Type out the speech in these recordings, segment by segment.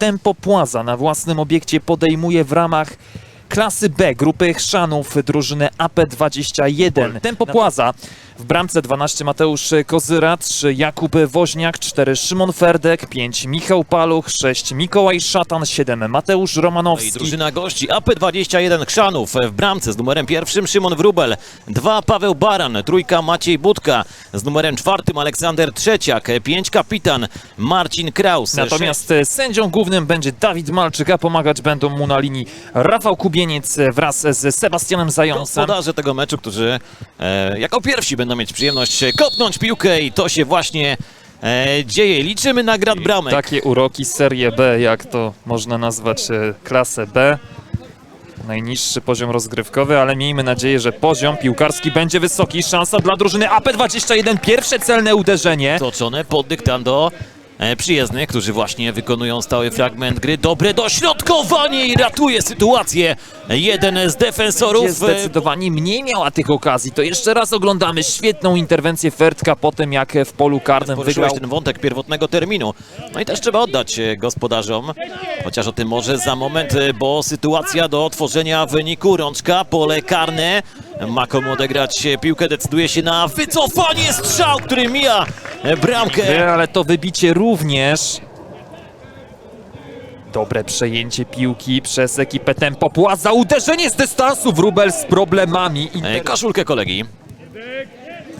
Tempo Płaza na własnym obiekcie podejmuje w ramach klasy B grupy chrzanów drużynę AP21. Tempo Płaza w bramce 12 Mateusz Kozyra, 3 Jakub Woźniak, 4 Szymon Ferdek, 5 Michał Paluch, 6 Mikołaj Szatan, 7 Mateusz No i Romanowski. drużyna gości AP21 Chrzanów w bramce z numerem pierwszym Szymon Wrubel, dwa Paweł Baran, trójka Maciej Budka, z numerem czwartym Aleksander Trzeciak, pięć kapitan Marcin Kraus. Natomiast sędzią głównym będzie Dawid Malczyk, a pomagać będą mu na linii Rafał Kubieniec wraz z Sebastianem Zającem. Gospodarze tego meczu, którzy e, jako pierwsi będą mieć przyjemność kopnąć piłkę i to się właśnie e, dzieje. Liczymy na grad bramek. Takie uroki Serie B, jak to można nazwać e, klasę B. Najniższy poziom rozgrywkowy, ale miejmy nadzieję, że poziom piłkarski będzie wysoki. Szansa dla drużyny AP21. Pierwsze celne uderzenie. Toczone pod dyktando przyjezdnych, którzy właśnie wykonują stały fragment gry. Dobre dośrodkowanie i ratuje sytuację. Jeden z defensorów. Gdzie e, zdecydowanie mniej miała tych okazji. To jeszcze raz oglądamy świetną interwencję Fertka po tym, jak w polu karnym wygrał. ten wątek pierwotnego terminu. No i też trzeba oddać e, gospodarzom, chociaż o tym może za moment, e, bo sytuacja do otworzenia wyniku. Rączka, pole karne. Ma komu odegrać piłkę, decyduje się na wycofanie strzał, który mija e, bramkę. Ale to wybicie również. Dobre przejęcie piłki przez ekipę Tempo Płaza. Uderzenie z dystansu. Wróbel z problemami. I E, Koszulkę kolegi.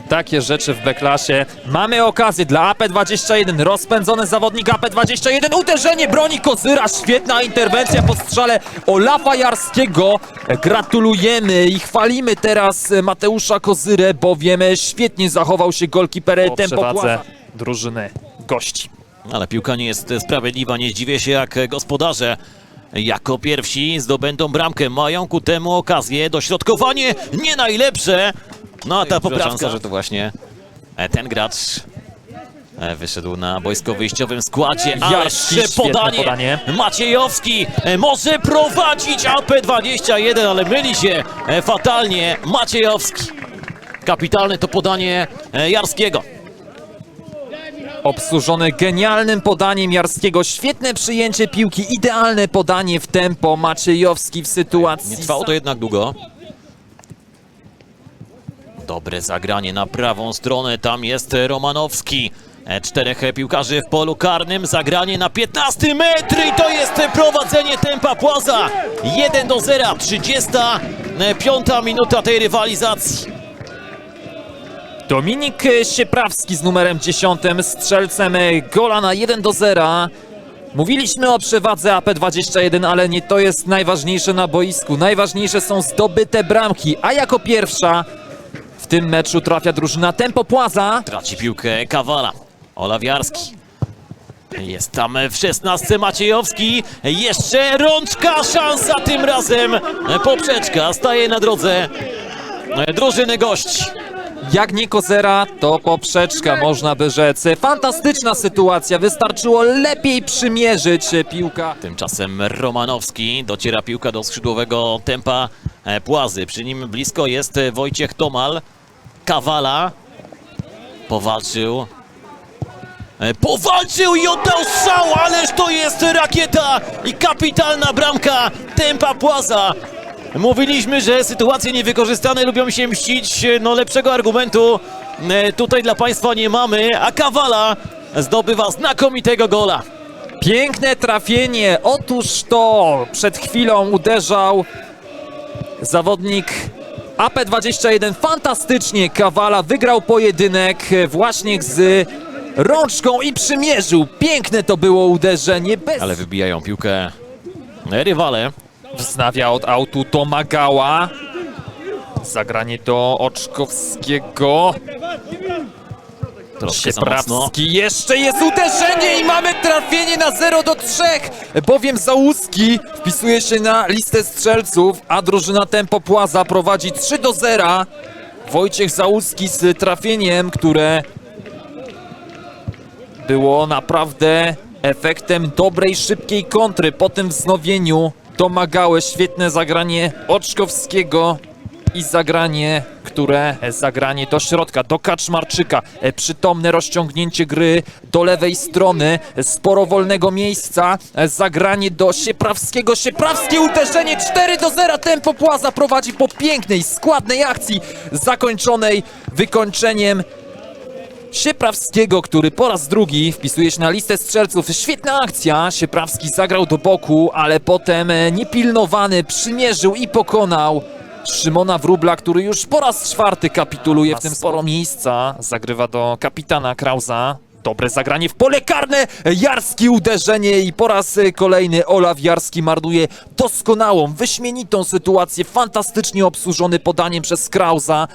Takie rzeczy w B-klasie. Mamy okazję dla AP21. Rozpędzony zawodnik AP21. Uderzenie broni Kozyra. Świetna interwencja po strzale Olafa Jarskiego. Gratulujemy i chwalimy teraz Mateusza Kozyrę, bowiem świetnie zachował się golkiper Tempo drużyny gości. Ale piłka nie jest sprawiedliwa, nie zdziwię się jak gospodarze. Jako pierwsi zdobędą bramkę, mają ku temu okazję, dośrodkowanie nie najlepsze. No a ta poprawka, że to właśnie e, ten gracz e, wyszedł na boisko wyjściowym składzie, ale Jarski, jeszcze świetne podanie. podanie. Maciejowski e, może prowadzić AP21, ale myli się fatalnie Maciejowski. Kapitalne to podanie Jarskiego. Obsłużony genialnym podaniem Jarskiego. Świetne przyjęcie piłki, idealne podanie w tempo. Maciejowski w sytuacji. Nie trwało to jednak długo. Dobre zagranie na prawą stronę, tam jest Romanowski. E, Czterech piłkarzy w polu karnym, zagranie na 15 metr i to jest prowadzenie tempa Płaza. 1 do 0, 35 minuta tej rywalizacji. Dominik Sieprawski z numerem 10, strzelcem gola na 1 do 0. Mówiliśmy o przewadze AP21, ale nie to jest najważniejsze na boisku. Najważniejsze są zdobyte bramki, a jako pierwsza tym meczu trafia drużyna Tempo Płaza. Traci piłkę Kawala. Olawiarski. Jest tam w 16 Maciejowski. Jeszcze rączka, szansa tym razem. Poprzeczka staje na drodze drużyny gości. Jak nie kozera, to poprzeczka, można by rzec. Fantastyczna sytuacja, wystarczyło lepiej przymierzyć piłka. Tymczasem Romanowski dociera piłka do skrzydłowego tempa Płazy. Przy nim blisko jest Wojciech Tomal. Kawala powalczył. E, Powalczył i oddał strzał, ależ to jest rakieta i kapitalna bramka tempa Płaza. Mówiliśmy, że sytuacje niewykorzystane lubią się mścić. No lepszego argumentu e, tutaj dla Państwa nie mamy, a Kawala zdobywa znakomitego gola. Piękne trafienie, otóż to przed chwilą uderzał zawodnik AP21 fantastycznie. Kawala wygrał pojedynek właśnie z rączką i przymierzył. Piękne to było uderzenie, bez Ale wybijają piłkę rywale. wznawia od autu Tomagała. Zagranie do Oczkowskiego. Troszkę. Sieprawski, jeszcze jest uderzenie i mamy trafienie na 0 do 3, bowiem Załuski wpisuje się na listę strzelców, a drużyna Tempo Płaza prowadzi 3 do 0. Wojciech Załuski z trafieniem, które było naprawdę efektem dobrej, szybkiej kontry po tym wznowieniu. Domagałe świetne zagranie Oczkowskiego. I zagranie, które e, zagranie do środka, do Kaczmarczyka. E, Przytomne rozciągnięcie gry do lewej strony, e, sporo wolnego miejsca. Zagranie do Sieprawskiego. Sieprawskie uderzenie 4 do 0. Tempo Płaza prowadzi po pięknej, składnej akcji zakończonej wykończeniem Sieprawskiego, który po raz drugi wpisuje się na listę strzelców. Świetna akcja. Sieprawski zagrał do boku, ale potem niepilnowany przymierzył i pokonał Szymona Wróbla, który już po raz czwarty kapituluje w tym sporo miejsca. Zagrywa do kapitana Krauza. Dobre zagranie w pole karne, Jarski uderzenie i po raz kolejny Olaf Jarski marnuje doskonałą, wyśmienitą sytuację, fantastycznie obsłużony podaniem przez Krauza.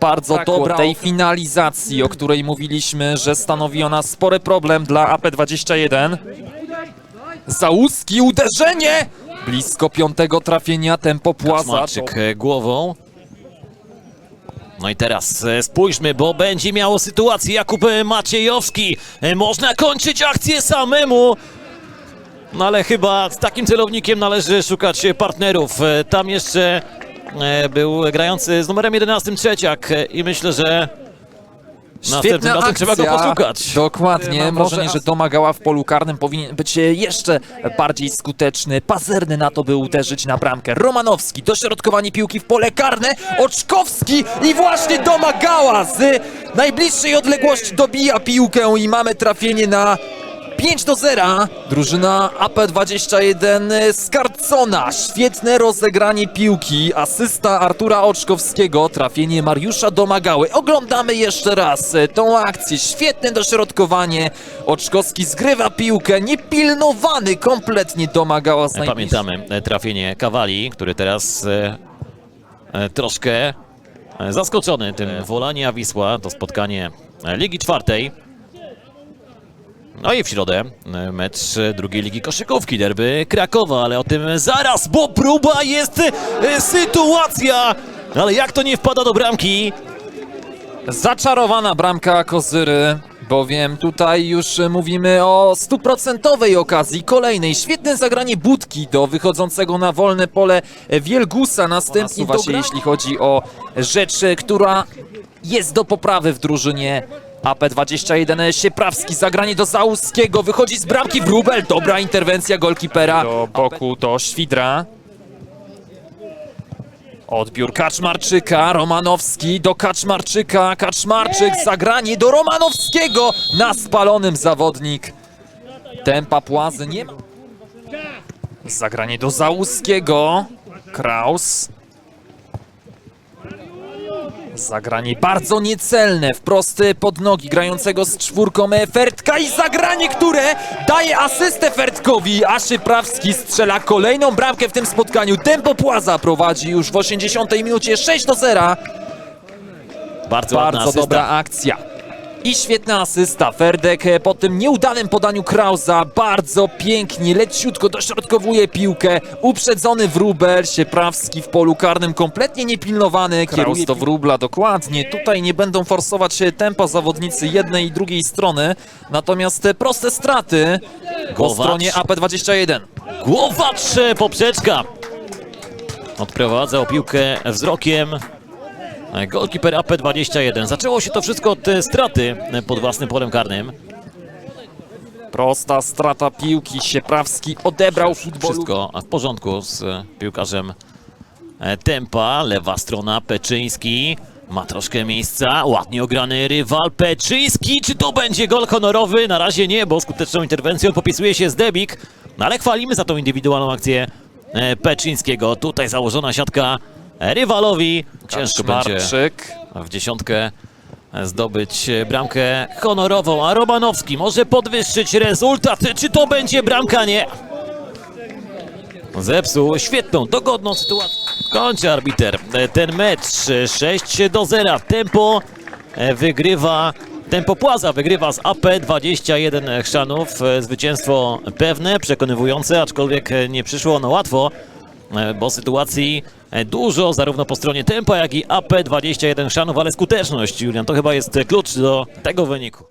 Bardzo dobra tej finalizacji, o której mówiliśmy, że stanowi ona spory problem dla AP21. Załuski uderzenie! Blisko piątego trafienia, tempo płaza. Kaczmarczyk e, głową. No i teraz e, spójrzmy, bo będzie miało sytuację Jakub Maciejowski. E, Można kończyć akcję samemu. No ale chyba z takim celownikiem należy szukać partnerów. Tam jeszcze był grający z numerem 11 Trzeciak i myślę, że następnym razem trzeba go poszukać. Dokładnie. Mam Może wrażenie, że domagała w polu karnym powinien być jeszcze bardziej skuteczny. Pazerny na to, by uderzyć na bramkę. Romanowski, dośrodkowanie piłki w pole karne. Oczkowski i właśnie domagała z najbliższej odległości dobija piłkę i mamy trafienie na 5 do 0. Drużyna AP21 z Karcona. Świetne rozegranie piłki. Asysta Artura Oczkowskiego. Trafienie Mariusza Domagały. Oglądamy jeszcze raz tą akcję. Świetne dośrodkowanie. Oczkowski zgrywa piłkę. Niepilnowany kompletnie Domagała z. Pamiętamy e, trafienie Kawali, który teraz e, e, troszkę zaskoczony tym Wolania Wisła. To spotkanie Ligi Czwartej. No i w środę e, mecz drugiej Ligi Koszykówki, derby Krakowa, ale o tym zaraz, bo próba jest e, sytuacja! Ale jak to nie wpada do bramki? Zaczarowana bramka Kozyry, bowiem tutaj już mówimy o stuprocentowej okazji kolejnej. Świetne zagranie Budki do wychodzącego na wolne pole Wielgusa. Następnie się, jeśli chodzi o rzecz, która jest do poprawy w drużynie AP21 Sieprawski, zagranie do Załuskiego, wychodzi z bramki Wróbel, dobra interwencja golkipera. Do boku do Świdra. Odbiór Kaczmarczyka, Romanowski do Kaczmarczyka, Kaczmarczyk, zagranie do Romanowskiego, na spalonym zawodnik. Tempa Płazy nie ma. Zagranie do Załuskiego, Kraus. Zagranie bardzo niecelne, wprost pod nogi grającego z czwórką Fertka i zagranie, które daje asystę Fertkowi, a Szyprawski strzela kolejną bramkę w tym spotkaniu. Tempo Płaza prowadzi już w 80 minucie 6 do 0. Bardzo, Bardzo dobra akcja. I świetna asysta. Ferdek e, po tym nieudanym podaniu Krausa bardzo pięknie, leciutko dośrodkowuje piłkę. Uprzedzony Wróbel, Sieprawski w polu karnym, kompletnie niepilnowany. Kraus to Wróbla, dokładnie. Tutaj nie będą forsować e, tempa zawodnicy jednej i drugiej strony. Natomiast te proste straty po Głowacz. stronie AP21. Głowacz e, poprzeczka. Odprowadzał piłkę wzrokiem. Golkiper AP21. Zaczęło się to wszystko od e, straty e, pod własnym polem karnym. Prosta strata piłki. Sieprawski odebrał futbolu. Wszystko w porządku z e, piłkarzem Tempa. Lewa strona Peczyński. Ma troszkę miejsca. Ładnie ograny rywal Peczyński. Czy to będzie gol honorowy? Na razie nie, bo skuteczną interwencją popisuje się Zdebik. No ale chwalimy za tą indywidualną akcję Peczyńskiego. Tutaj założona siatka rywalowi. Ciężko będzie Kaczmarczyk. w dziesiątkę zdobyć bramkę honorową, a Romanowski może podwyższyć rezultat. Czy to będzie bramka? Nie. Zepsuł świetną, dogodną sytuację. Kończy arbiter ten mecz e, 6 do 0. Tempo wygrywa, Tempo Płaza wygrywa z AP21 Chrzanów. E, Zwycięstwo pewne, przekonywujące, aczkolwiek nie przyszło ono łatwo bo sytuacji e, dużo, zarówno po stronie tempa, jak i AP21 Chrzanów, ale skuteczność, Julian, to chyba jest klucz do tego wyniku.